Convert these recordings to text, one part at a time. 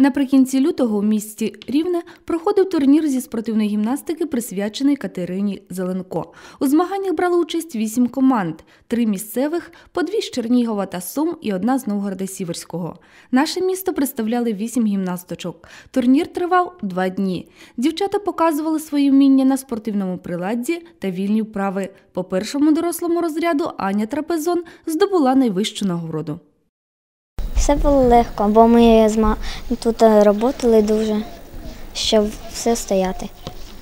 Наприкінці лютого у місті Рівне проходив турнір зі спортивної гімнастики, присвячений Катерині Зеленко. У змаганнях брали участь вісім команд: три місцевих, по дві з Чернігова та Сум і одна з Новгорода Сіверського. Наше місто представляли вісім гімнасточок. Турнір тривав два дні. Дівчата показували свої вміння на спортивному приладді та вільні вправи. По першому дорослому розряду Аня Трапезон здобула найвищу нагороду. Все було легко, бо ми тут працювали дуже, щоб все стояти.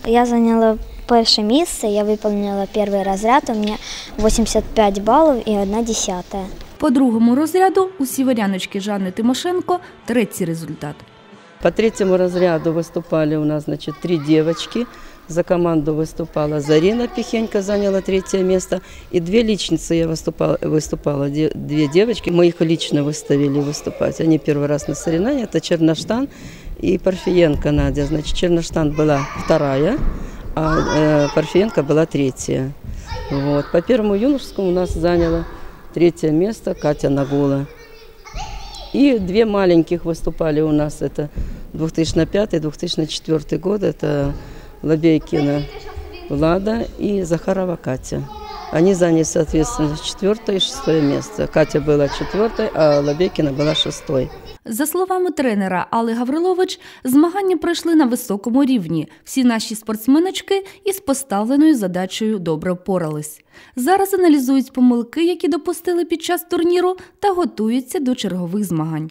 Я зайняла перше місце, я виконала перший розряд, у мене 85 балів і 1 десята. По другому розряду у сіверяночки Жанни Тимошенко третій результат. По третьему разряду выступали у нас, значит, три девочки. За команду выступала Зарина Пихенько, заняла третье место. И две личницы я выступала, выступала де- две девочки. Мы их лично выставили выступать. Они первый раз на соревнованиях. Это Черноштан и Парфиенко Надя. Значит, Черноштан была вторая, а э, Парфиенко была третья. Вот. По первому юношескому у нас заняла третье место Катя Нагула. И две маленьких выступали у нас. Это 2005-2004 год. Это Лобейкина Влада и Захарова Катя. Они заняли, соответственно, четвертое и шестое место. Катя была четвертой, а Лобейкина была шестой. За словами тренера Алли Гаврилович, змагання пройшли на високому рівні. Всі наші спортсменочки із поставленою задачею добре впорались. Зараз аналізують помилки, які допустили під час турніру, та готуються до чергових змагань.